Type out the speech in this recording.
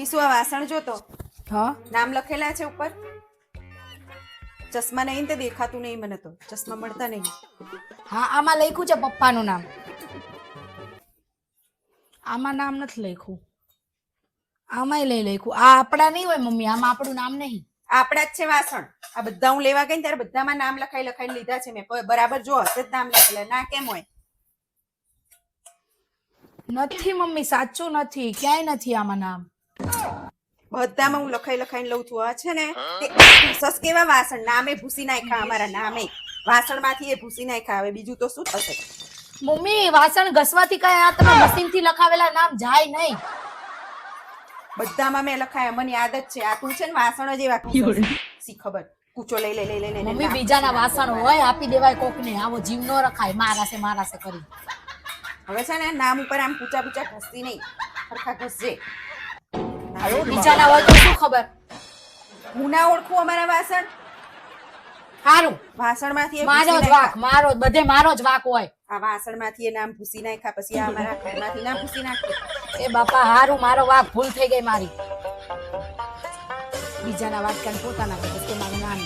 કિસુ આ વાસણ જોતો હા? નામ લખેલા છે ઉપર? ચશ્મા નહીં તે દેખાતું નહીં મને તો. ચશ્મા મળતા નહીં. હા આમાં લખ્યું છે પપ્પાનું નામ. આમાં નામ નથી લખ્યું. આમાંય લઈ લખ્યું. આ આપણા નહીં હોય મમ્મી આમાં આપણું નામ નહીં. આપણા જ છે વાસણ. આ બધા હું લેવા ગઈ ત્યારે બધામાં નામ લખાઈ લખાઈને લીધા છે મેં. બરાબર જો હશે જ નામ લખેલા. ના કેમ હોય? નથી મમ્મી સાચું નથી. ક્યાંય નથી આમાં નામ. બધામાં હું લખાઈ લખાઈને લઉં છું. આ છે ને સસ કેવા વાસણ? નામે ભૂસી નાખ્યા અમારા નામે. વાસણમાંથી એ ભૂસી નાખ્યા. હવે બીજું તો શું થશે? મમ્મી વાસણ ઘસવાથી કઈ આ તમે મશીનથી લખાવેલા નામ જાય નહીં. બધામાં મેં લખાયા. મને યાદ જ છે. આ તું છે ને વાસણ જ એવા સી ખબર? કૂચો લઈ લઈ લઈ લઈ મમ્મી બીજાના વાસણ હોય આપી દેવાય કોકને. આવો જીવ ન રખાય. મારાશે મારાશે કરી. હવે છે ને નામ ઉપર આમ પૂચા પૂચા ઘસતી નહીં. સરખા ઘસજે. બીજાના હોય તો શું ખબર? હું ના ઓળખું અમારા વાસણ? સારું વાસણમાંથી મારો જ વાક મારો બધે મારો જ વાક હોય. આ વાસણમાંથી એ નામ ભૂસી નાખ્યા પછી આ અમારા ઘરમાંથી નામ ભૂસી નાખ્યું. એ બાપા હારું મારો વાક ભૂલ થઈ ગઈ મારી. બીજાના વાક વાક્યાને પોતાના કે મારું નામ.